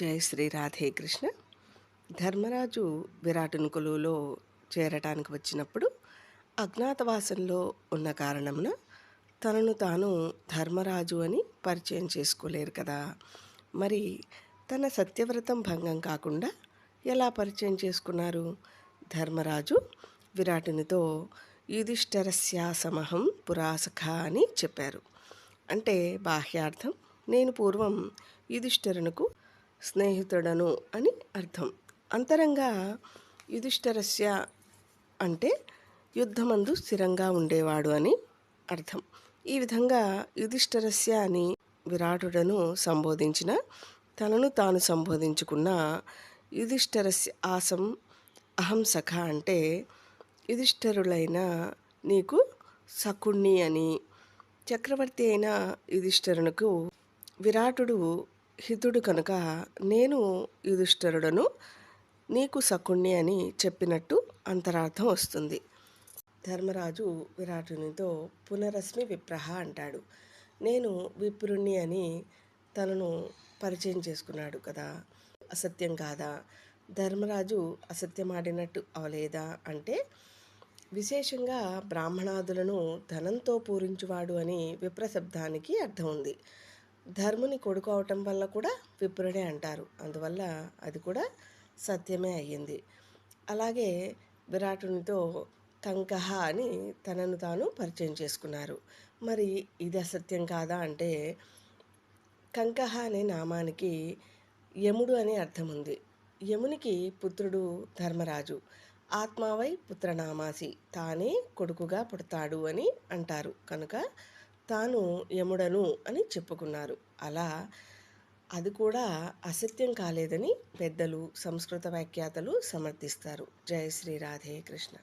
జై శ్రీ రాధే కృష్ణ. ధర్మరాజు విరాటును కొలువులో చేరటానికి వచ్చినప్పుడు అజ్ఞాతవాసంలో ఉన్న కారణమున తనను తాను ధర్మరాజు అని పరిచయం చేసుకోలేరు కదా. మరి తన సత్యవ్రతం భంగం కాకుండా ఎలా పరిచయం చేసుకున్నారు? ధర్మరాజు విరాటునితో యుధిష్ఠరస్యాసమహం పురాసఖ అని చెప్పారు. అంటే బాహ్యార్థం నేను పూర్వం యుధిష్ఠరునకు స్నేహితుడను అని అర్థం. అంతరంగా యుధిష్ఠరస్య అంటే యుద్ధమందు స్థిరంగా ఉండేవాడు అని అర్థం. ఈ విధంగా యుధిష్ఠరస్య అని విరాటుడను సంబోధించిన తనను తాను సంబోధించుకున్న యుధిష్ఠరస్య ఆసం అహం సఖ అంటే యుధిష్ఠరులైన నీకు సకుణ్ణి అని. చక్రవర్తి అయిన యుధిష్ఠరునకు విరాటుడు హితుడు కనుక నేను యుధిష్ఠరుడను నీకు సకుణ్ణి అని చెప్పినట్టు అంతరార్థం వస్తుంది. ధర్మరాజు విరాటునితో పునరశ్మి విప్రహ అంటాడు. నేను విప్రుణ్ణి అని తనను పరిచయం చేసుకున్నాడు కదా అసత్యం కాదా? ధర్మరాజు అసత్యమాడినట్టు అవలేదా అంటే విశేషంగా బ్రాహ్మణాదులను ధనంతో పూరించువాడు అని విప్రశబ్దానికి అర్థం ఉంది. ధర్ముని కొడుకు అవటం వల్ల కూడా విప్రుడే అంటారు. అందువల్ల అది కూడా సత్యమే అయ్యింది. అలాగే విరాటునితో కంకహ అని తనను తాను పరిచయం చేసుకున్నారు. మరి ఇది అసత్యం కాదా అంటే కంకహ అనే నామానికి యముడు అనే అర్థం ఉంది. యమునికి పుత్రుడు ధర్మరాజు. ఆత్మావై పుత్రనామాసి. తానే కొడుకుగా పుడతాడు అని అంటారు. కనుక తాను యముడను అని చెప్పుకున్నారు. అలా అది కూడా అసత్యం కాలేదని పెద్దలు సంస్కృత వ్యాఖ్యాతలు సమర్థిస్తారు. జయ శ్రీ రాధే కృష్ణ.